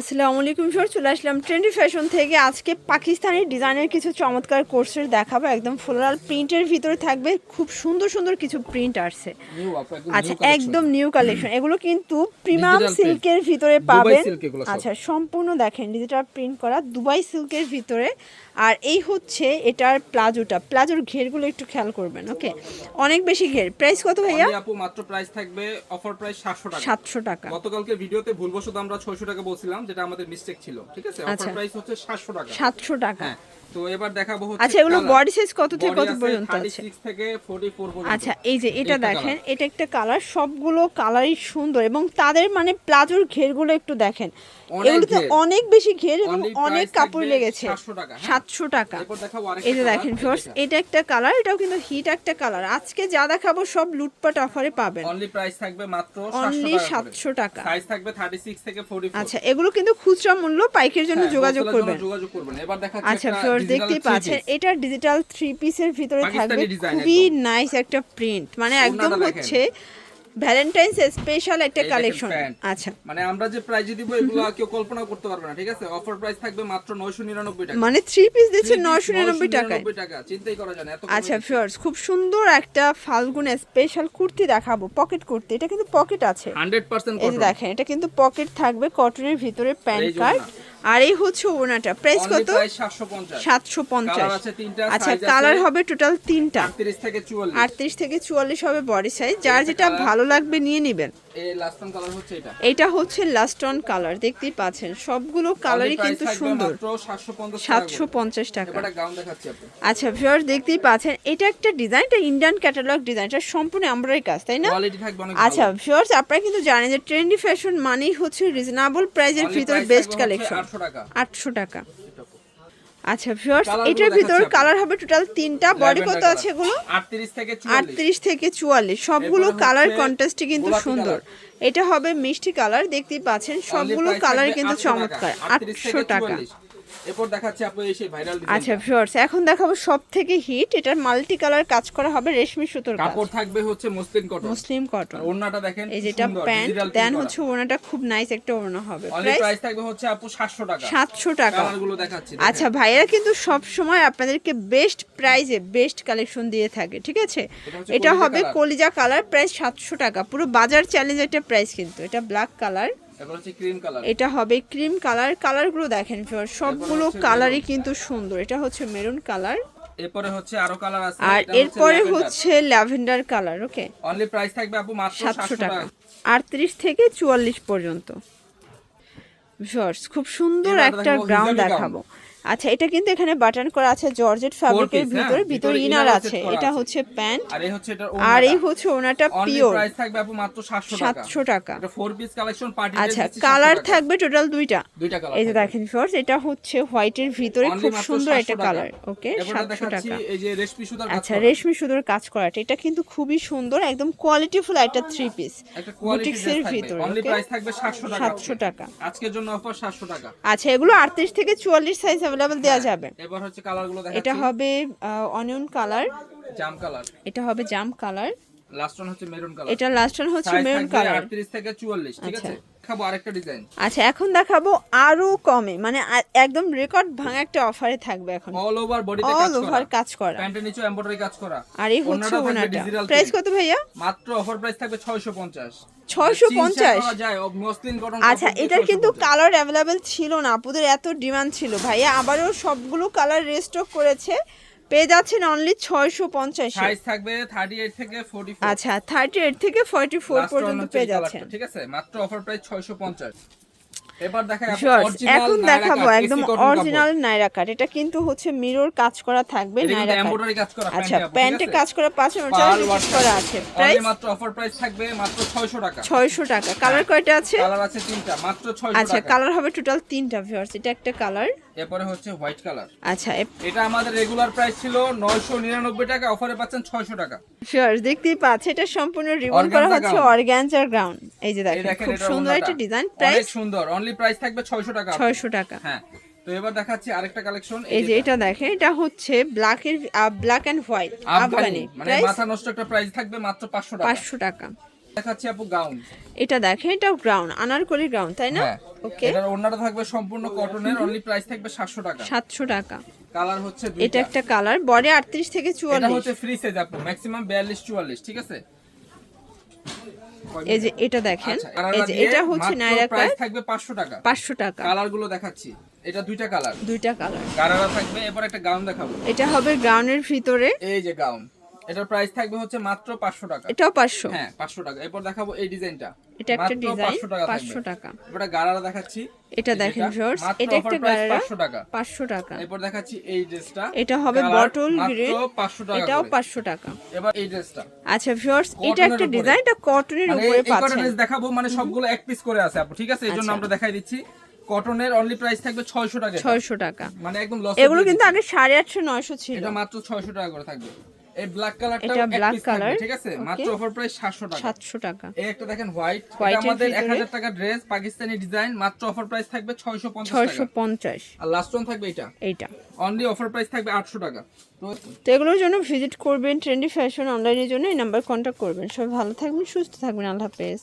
আসসালামু আলাইকুম সর চলে আসলাম ট্রেন্ডি ফ্যাশন থেকে। আজকে পাকিস্তানি ডিজাইনের কিছু চমৎকার কোর্সের দেখাবো। একদম ফ্লোরাল প্রিন্টের ভিতরে থাকবে। খুব সুন্দর সুন্দর কিছু প্রিন্ট আসছে। আচ্ছা একদম নিউ কালেকশন এগুলো কিন্তু প্রিমিয়াম সিল্কের ভিতরে পাবেন। আচ্ছা সম্পূর্ণ দেখেন ডিজিটাল প্রিন্ট করা দুবাই সিল্কের ভিতরে। আর এই হচ্ছে এটার প্লাজোটা। প্লাজোর ঘেরগুলো একটু খেয়াল করবেন ওকে? অনেক বেশি ঘের। প্রাইস কত ভাইয়া? আপু মাত্র প্রাইস থাকবে অফার প্রাইস 700 টাকা। সাতশো টাকা। গতকালকে ভিডিওতে ভুলবশত আমরা 600 টাকা বলছিলাম যেটা আমাদের মিস্টেক ছিল ঠিক আছে? আচ্ছা। অফার প্রাইস হচ্ছে 700 টাকা। সাতশো টাকা। হ্যাঁ। তো এবার দেখাবো হচ্ছে আচ্ছা এগুলো। বডি সাইজ কত থেকে কত পর্যন্ত আছে? 36 থেকে 44 পর্যন্ত। আচ্ছা এই যে এটা দেখেন এটা একটা কালার সবগুলো কালারই সুন্দর এবং তাদের মানে প্লাজোর ঘেরগুলো একটু দেখেন। এগুলোতে অনেক বেশি ঘের এবং অনেক কাপড় লেগেছে। 700 টাকা, হ্যাঁ? এই যে দেখেন ফিওর্স এটা একটা কালার এটাও কিন্তু হিট একটা কালার আজকে যা দেখাবো সব লুটপাট অফারে পাবেন। অনলি প্রাইস থাকবে মাত্র 700 টাকা সাইজ থাকবে 36 থেকে 44 আচ্ছা এগুলো কিন্তু খুচরা মূল্য পাইকের জন্য হ্যাঁ, যোগাযোগ করবেন। যোগাযোগ করবেন। এবার দেখাচ্ছি আচ্ছা ফিওর্স দেখতেই পাচ্ছেন এটা ডিজিটাল থ্রি পিসের ভিতরে থাকবে খুবই নাইস একটা প্রিন্ট মানে একদম হচ্ছে ভ্যালেন্টাইন্স স্পেশাল একটা কালেকশন আচ্ছা। মানে আমরা যে প্রাইজ দিব এগুলো কেউ কল্পনা করতে পারবে না ঠিক আছে? অফার প্রাইস থাকবে মাত্র 999 টাকা। মানে থ্রি পিস দিচ্ছে Three piece নয়শো নিরানব্বই টাকায়। 999 টাকা চিন্তাই করা যায় না এত আচ্ছা। ফিওর্স খুব সুন্দর একটা ফাল্গুন স্পেশাল কুর্তি দেখাবো পকেট কুর্তি এটা কিন্তু পকেট আছে। 100% কটন এই দেখেন এটা কিন্তু পকেট থাকবে কটনের ভিতরে প্যান্ট কার্ড। আর এই হচ্ছে ওনাটা প্রাইস কত? প্রাইস 750 সাতশো পঞ্চাশ। Colour আছে তিনটা, আচ্ছা কালার হবে টোটাল তিনটা। 38 থেকে 44 আটত্রিশ থেকে চুয়াল্লিশ হবে বডি সাইজ যার যেটা ভালো লাগবে নিয়ে নেবেন। এটা। হচ্ছে লাস্ট অন কালার দেখতেই পাচ্ছেন। সবগুলো কালারই কিন্তু সুন্দর। মাত্র 750 টাকা সাতশো পঞ্চাশ টাকা। আচ্ছা ভিউয়ার দেখতেই পাচ্ছেন এটা একটা ডিজাইন এটা ইন্ডিয়ান ক্যাটালগ ডিজাইন এটা সম্পূর্ণ আমরাই কাজ তাই না? আচ্ছা ভিউয়ার্স আপনারা কিন্তু জানেন যে ট্রেন্ডি ফ্যাশন মানেই হচ্ছে রিজনেবল প্রাইজের ভিতর বেস্ট কালেকশন আটশো টাকা। আচ্ছা ভিউয়ার্স এটার ভিতর কালার হবে টোটাল তিনটা। বডি কত আছে। এগুলো? 38 থেকে 44 আটত্রিশ থেকে চুয়াল্লিশ। সবগুলো কালার হচ্ছে কিন্তু সুন্দর। এটা হবে মিষ্টি কালার দেখতেই পাচ্ছেন। সবগুলো কালার কিন্তু চমৎকার। টাকা, 38 আটশো টাকা। 44 এরপর দেখাচ্ছি আপু এই সেই ভাইরাল আচ্ছা ভিউয়ার্স এখন দেখাবো সব থেকে হিট এটার মাল্টি কালার কাজ করা হবে রেশমি সুতোর কাজ। কাপড় থাকবে হচ্ছে মসলিন কটন মুসলিম কটন ওড়নাটা দেখেন এই যেটা প্যান্ট দেন হচ্ছে ওনাটা খুব নাইস একটা ওড়না হবে। প্রাইস প্রাইস থাকবে হচ্ছে আপু 700 টাকা। সাতশো টাকা। কালারগুলো দেখাচ্ছি আচ্ছা ভাইয়েরা কিন্তু সব সময় আপনাদেরকে বেস্ট প্রাইজে বেস্ট কালেকশন দিয়ে থাকে ঠিক আছে? এটা হবে কলিজা কালার প্রাইস সাতশো টাকা। পুরো বাজার চ্যালেঞ্জ একটা প্রাইস কিন্তু। এটা ব্ল্যাক কালার এটা হবে ক্রিম কালার কালারগুলো দেখেন সবগুলো কালারই কিন্তু সুন্দর। এটা হচ্ছে মেরুন কালার এরপরে হচ্ছে আরও কালার আছে। আর এরপরে হচ্ছে lavender colour okay only price থাকবে আপু মাত্র সাতশো 700 টাকা। টাকা। আটত্রিশ থেকে চুয়াল্লিশ পর্যন্ত। ভিউয়ার্স খুব সুন্দর একটা গ্রাউন্ড দেখাবো। আচ্ছা এটা কিন্তু এখানে বাটন করা আছে জর্জেট ফ্যাব্রিকের ভিতরে ভিতরে ইনার আছে। এটা হচ্ছে প্যান্ট আর এই হচ্ছে এটা আর এই হচ্ছে ওনাটা পিওর প্রাইস থাকবে আপু মাত্র 700 টাকা। সাতশো টাকা। এটা ফোর পিস কালেকশন পার্টি আচ্ছা কালার থাকবে টোটাল দুইটা। দুইটা কালার এই যে দেখেন ফার্স এটা হচ্ছে হোয়াইটের ভিতরে খুব সুন্দর 700 একটা কালার ওকে এরপরে সাতশো দেখাচ্ছি টাকা। এই যে রেশমি সুতার কাজ আচ্ছা রেশমি সুতোর কাজ করাটা এটা কিন্তু খুবই সুন্দর একদম কোয়ালিটিফুল একটা থ্রি পিস বুটিক্সের ভিতরে অনলি প্রাইস থাকবে 700 টাকা। 700 টাকা। আজকের জন্য অফার 700 টাকা। আচ্ছা এগুলো আটত্রিশ থেকে চুয়াল্লিশ সাইজ অ্যাভেলেবেল দেওয়া যাবে। এবার হচ্ছে কালারগুলো এটা হবে অনিয়ন কালার জাম কালার এটা হবে জাম কালার লাস্ট ওয়ান হচ্ছে মেরুন কালার এটা লাস্ট ওয়ান হচ্ছে মেরুন কালার 38 থেকে 44 ঠিক আচ্ছা। আছে? খাব আরেকটা ডিজাইন আচ্ছা এখন দেখাবো আরও কমে। মানে একদম রেকর্ড ভাঙা একটা অফারে থাকবে এখন। অল ওভার বডিতে কাজ করা। ওভার কাজ করা। প্যান্টের নিচে এমব্রয়ডারি কাজ করা। আর এই হচ্ছে ওনাটা প্রাইস কত ভাইয়া? মাত্র অফার প্রাইস থাকবে 650 650 করা যায় মসলিন কটন আচ্ছা এটার কিন্তু কালার অ্যাভেলেবেল ছিল না। আপুদের এত ডিমান্ড ছিল। ভাইয়া আবারও সবগুলো কালার রেস্টক করেছে। পেয়ে যাচ্ছেন অনলি ছয়শো পঞ্চাশে সাইজ থাকবে 38 থেকে 44 আচ্ছা থার্টি এইট থেকে ফর্টি ফোর পর্যন্ত পেয়ে যাচ্ছেন। ঠিক আছে? মাত্র অফার প্রাইস 650 এবার দেখাই আপু এখন দেখাবো একদম। অরিজিনাল নাইরা কাট এটা কিন্তু হচ্ছে মিরর কাজ করা থাকবে নাইরা কাট embroidery কাজ করা আচ্ছা প্যান্টে আছে? কাজ করা পাঁচ পাল করা আছে। প্রাইস মাত্র অফার প্রাইস থাকবে মাত্র 600 টাকা। ছয়শো টাকা। কালার কয়টা আছে? কালার আছে তিনটা মাত্র 600 আচ্ছা কালার হবে টোটাল তিনটা ভিউয়ার্স এটা একটা কালার এরপরে হচ্ছে হোয়াইট কালার। আচ্ছা এটা আমাদের রেগুলার প্রাইস ছিল 999 টাকা অফারে পাচ্ছেন 600 টাকা। শিওর দেখতেই পাচ্ছে এটা সম্পূর্ণ রিবন করা হচ্ছে gown। অর্গ্যানজার গ্রাউন্ড এই যে দেখেন খুব সুন্দর একটা ডিজাইন অনেক সুন্দর অনলি প্রাইস থাকবে 600 টাকা। ছয়শো টাকা। হ্যাঁ তো এবার দেখাচ্ছি আরেকটা কালেকশন এই যে এটা দেখেন এটা হচ্ছে ব্ল্যাকের ব্ল্যাক এন্ড হোয়াইট আফগানি। মানে মাথা নষ্ট একটা প্রাইস থাকবে মাত্র 500 টাকা। পাঁচশো টাকা। দেখাচ্ছি আপু গাউন এটা দেখেন এটাও গ্রাউন্ড আনারকলি গ্রাউন্ড তাই না? হ্যাঁ। ওকে এটার ওন্নাটা থাকবে সম্পূর্ণ কটনের অনলি প্রাইস থাকবে 700 টাকা। সাতশো টাকা। কালার হচ্ছে এটা একটা কালার বডি আটত্রিশ থেকে এটা হচ্ছে ফ্রি সাইজ আপু ম্যাক্সিমাম 42 44 ঠিক আছে? এই যে এটা দেখেন আচ্ছা, এই যে এটা হচ্ছে নাইরা প্রাইস থাকবে 500 টাকা। পাঁচশো টাকা। কালারগুলো দেখাচ্ছি। এটা দুইটা কালার দুইটা কালার গারারা থাকবে এরপর একটা গাউন দেখাবো। এটা হবে গ্রাউন্ডের ভিতরে এই যে গাউন এটার প্রাইস থাকবে হচ্ছে মাত্র 500 টাকা। এটাও পাঁচশো। হ্যাঁ 500 টাকা। এরপর দেখাবো এই ডিজাইনটা এটা একটা ডিজাইন 500 টাকা গারারা দেখাচ্ছি। এটা দেখেন মাত্র এটা একটা price গারারা 500 টাকা। পাঁচশো টাকা। এরপর দেখাচ্ছি এই ড্রেসটা এটা হবে বটল মাত্র গ্রিন 500 টাকা এটাও করে। পাঁচশো টাকা। এবার এই ড্রেসটা আচ্ছা ভিউয়ার্স এটা একটা। ডিজাইন এটা কটনের মানে উপরে কটা পাচ্ছেন। ড্রেস দেখাবো মানে সবগুলো এক পিস করে আছে আপু ঠিক আছে? এই জন্য আচ্ছা। আমরা দেখাই দিচ্ছি। কটনের অনলি প্রাইস থাকবে 600 টাকা এটা। ছয়শো টাকা। মানে একদম লস এগুলো কিন্তু আগে সাড়ে আটশো নয়শো ছিল। এটা মাত্র 600 টাকা করে থাকবে। এই ব্ল্যাক কালারটা এটা ব্ল্যাক color, ঠিক আছে? মাত্র অফার প্রাইস 700 টাকা। সাতশো টাকা। এই একটা দেখেন হোয়াইট এটা আমাদের 1000 টাকা ড্রেস পাকিস্তানি ডিজাইন মাত্র অফার প্রাইস থাকবে 650 টাকা। পঞ্চাশ। আর লাস্ট ওয়ান থাকবে এটা। এইটা। অনলি অফার প্রাইস থাকবে 800 টাকা। তো তো এগুলোর জন্য ভিজিট করবেন ট্রেন্ডি ফ্যাশন অনলাইনের জন্য এই নাম্বার কন্ট্যাক্ট করবেন। সবাই ভালো থাকবেন সুস্থ থাকবেন আল্লাহ হাফেজ।